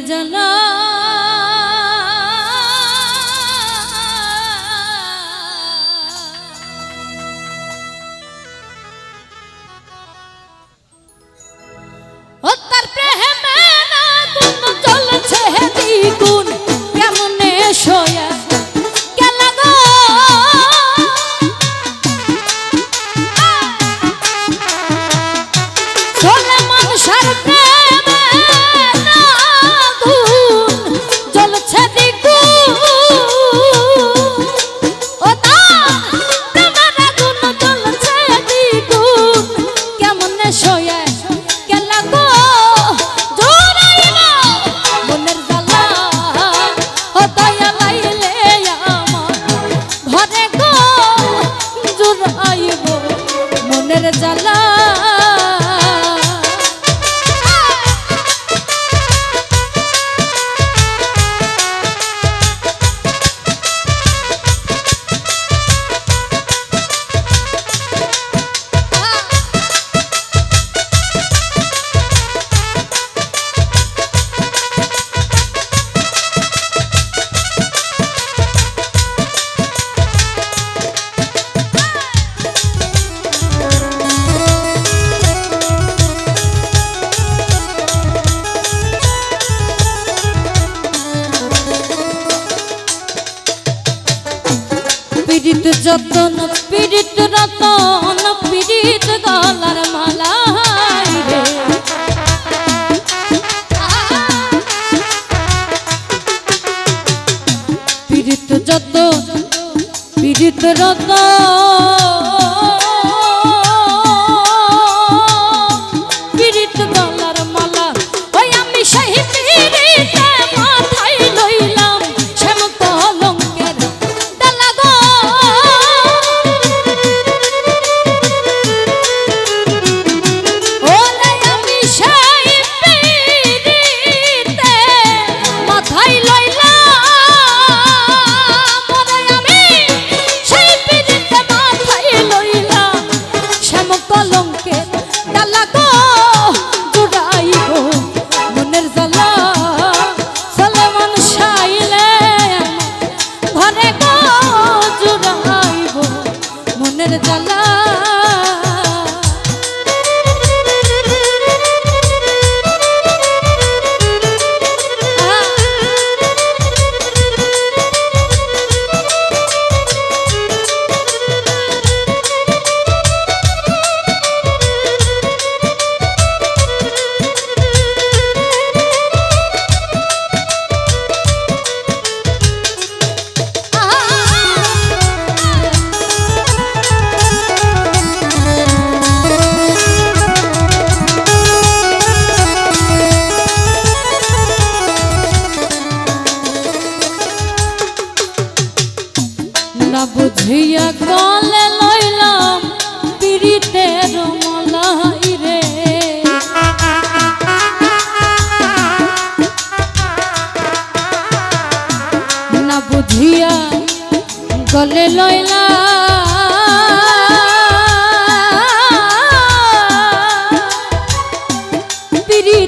জ্বালা Oh yeah পীড়িত যতন পীড়িত রতন পীড়িত গলার মালা পীড়িত যতন পীড়িত রতন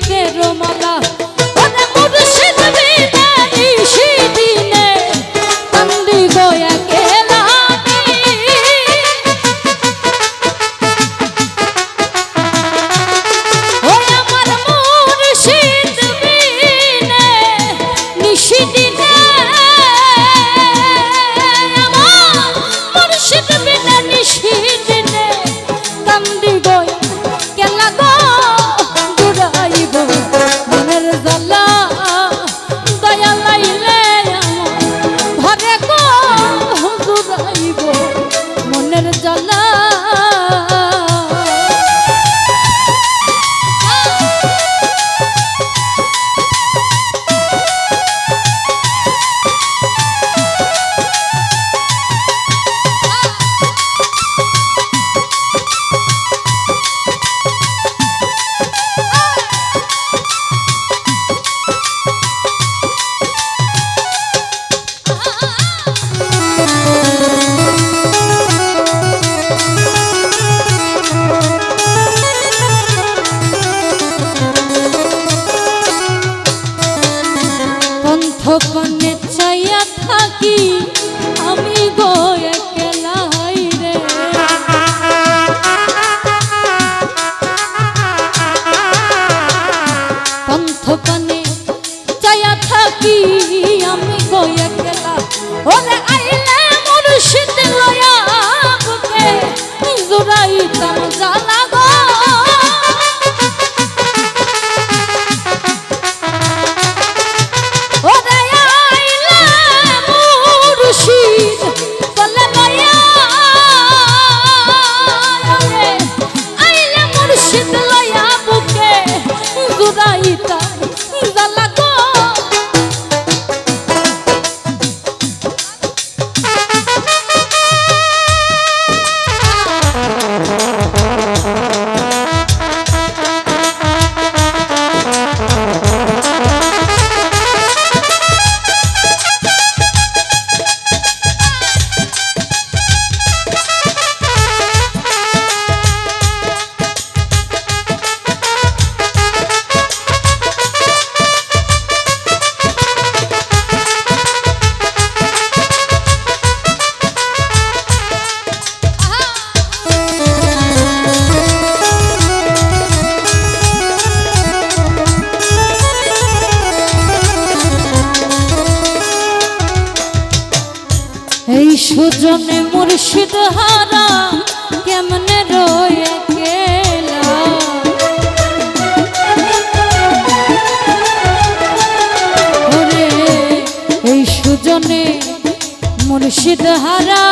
প্রেমের মালা মতনে চায়া থাকি আমি গয়া গেলা ওরে আইলে মুর্শিদ লয়া বুকে জোড়াইতাম সুজনে মুর্শিদ হারা কেমনে রয়ে গেলা? এই সুজনে মুর্শিদ হারা